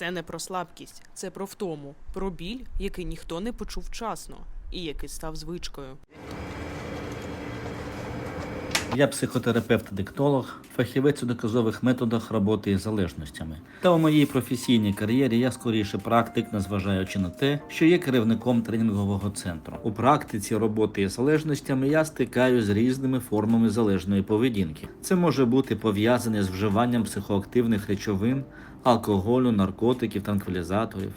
Це не про слабкість, це про втому, про біль, який ніхто не почув вчасно і який став звичкою. Я психотерапевт-диктолог, фахівець у доказових методах роботи із залежностями. Та у моїй професійній кар'єрі я скоріше практик, незважаючи на те, що є керівником тренінгового центру. У практиці роботи із залежностями я стикаюсь з різними формами залежної поведінки. Це може бути пов'язане з вживанням психоактивних речовин, алкоголю, наркотиків, транквілізаторів.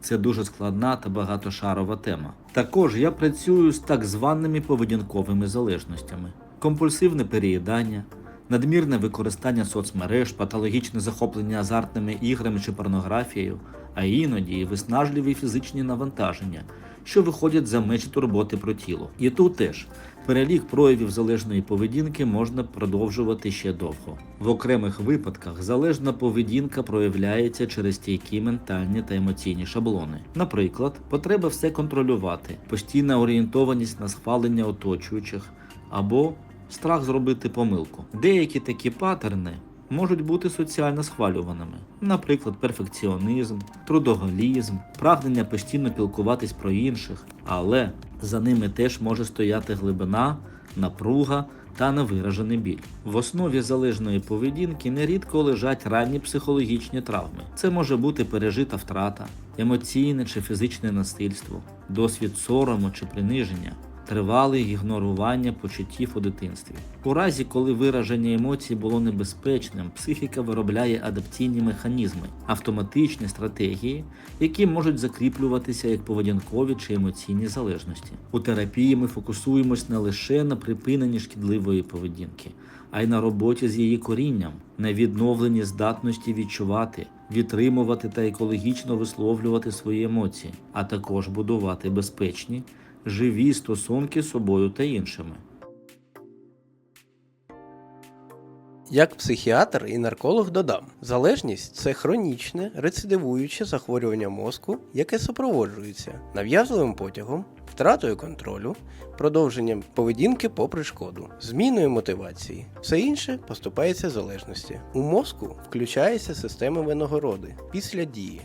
Це дуже складна та багатошарова тема. Також я працюю з так званими поведінковими залежностями: компульсивне переїдання, надмірне використання соцмереж, патологічне захоплення азартними іграми чи порнографією, а іноді і виснажливі фізичні навантаження, що виходять за межі турботи про тіло. І тут теж перелік проявів залежної поведінки можна продовжувати ще довго. В окремих випадках залежна поведінка проявляється через стійкі ментальні та емоційні шаблони. Наприклад, потреба все контролювати, постійна орієнтованість на схвалення оточуючих або страх зробити помилку. Деякі такі паттерни можуть бути соціально схвалюваними, наприклад, перфекціонізм, трудоголізм, прагнення постійно пілкуватись про інших, але за ними теж може стояти глибина, напруга та невиражений біль. В основі залежної поведінки нерідко лежать ранні психологічні травми. Це може бути пережита втрата, емоційне чи фізичне насильство, досвід сорому чи приниження, тривале ігнорування почуттів у дитинстві. У разі, коли вираження емоцій було небезпечним, психіка виробляє адаптивні механізми, автоматичні стратегії, які можуть закріплюватися як поведінкові чи емоційні залежності. У терапії ми фокусуємось не лише на припиненні шкідливої поведінки, а й на роботі з її корінням, на відновленні здатності відчувати, відтримувати та екологічно висловлювати свої емоції, а також будувати безпечні, живі стосунки з собою та іншими. Як психіатр і нарколог додам, залежність це хронічне, рецидивуюче захворювання мозку, яке супроводжується нав'язливим потягом, втратою контролю, продовженням поведінки попри шкоду, зміною мотивації. Все інше поступається залежності. У мозку включається система винагороди після дії,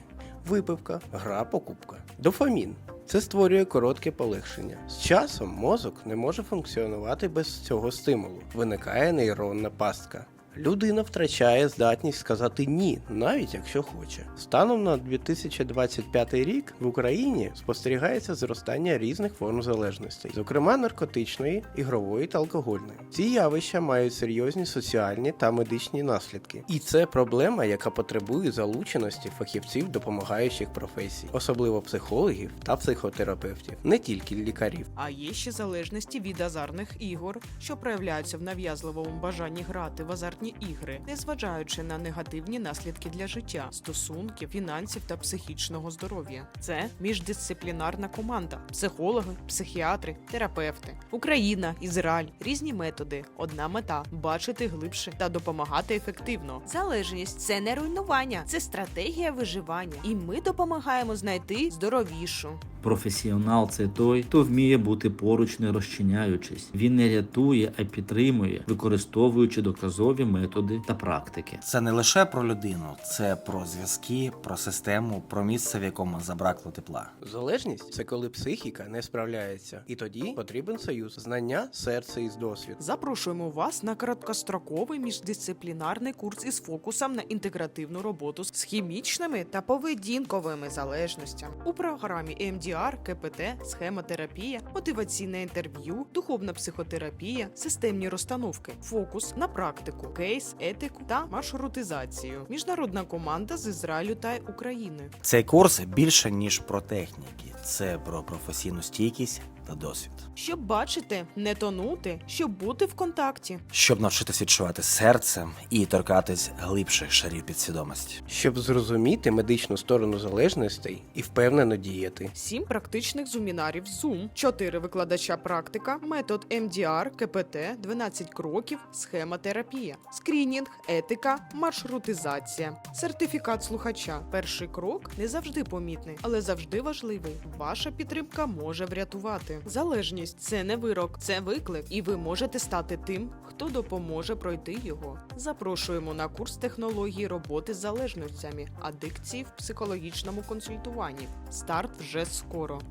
випивка, гра, покупка, дофамін. Це створює коротке полегшення. З часом мозок не може функціонувати без цього стимулу. Виникає нейронна пастка. Людина втрачає здатність сказати ні, навіть якщо хоче. Станом на 2025 рік в Україні спостерігається зростання різних форм залежностей, зокрема наркотичної, ігрової та алкогольної. Ці явища мають серйозні соціальні та медичні наслідки. І це проблема, яка потребує залученості фахівців допомагаючих професій, особливо психологів та психотерапевтів, не тільки лікарів. А є ще залежності від азартних ігор, що проявляються в нав'язливому бажанні грати в азартні ігри, незважаючи на негативні наслідки для життя, стосунків, фінансів та психічного здоров'я. Це міждисциплінарна команда: психологи, психіатри, терапевти, Україна, Ізраїль, різні методи. Одна мета бачити глибше та допомагати ефективно. Залежність це не руйнування, це стратегія виживання, і ми допомагаємо знайти здоровішу. Професіонал це той, хто вміє бути поруч, не розчиняючись. Він не рятує, а підтримує, використовуючи доказові методи та практики. Це не лише про людину, це про зв'язки, про систему, про місце, в якому забракло тепла. Залежність це коли психіка не справляється, і тоді потрібен союз, знання, серце і досвід. Запрошуємо вас на короткостроковий міждисциплінарний курс із фокусом на інтегративну роботу з хімічними та поведінковими залежностями у програмі EMDR, КПТ, схемотерапія, мотиваційне інтерв'ю, духовна психотерапія, системні розстановки, фокус на практику, кейс, етику та маршрутизацію. Міжнародна команда з Ізраїлю та України. Цей курс більше ніж про техніки, це про професійну стійкість та досвід. Щоб бачити, не тонути, щоб бути в контакті. Щоб навчитись відчувати серцем і торкатись глибших шарів підсвідомості. Щоб зрозуміти медичну сторону залежностей і впевнено діяти. Сім практичних зумінарів Zoom, 4 викладача практика, метод МДР, КПТ, 12 кроків, схема терапія, скрінінг, етика, маршрутизація, сертифікат слухача. Перший крок не завжди помітний, але завжди важливий. Ваша підтримка може врятувати. Роботи. Залежність це не вирок, це виклик, і ви можете стати тим, хто допоможе пройти його. Запрошуємо на курс технології роботи з залежностями, адикції в психологічному консультуванні. Старт вже скоро.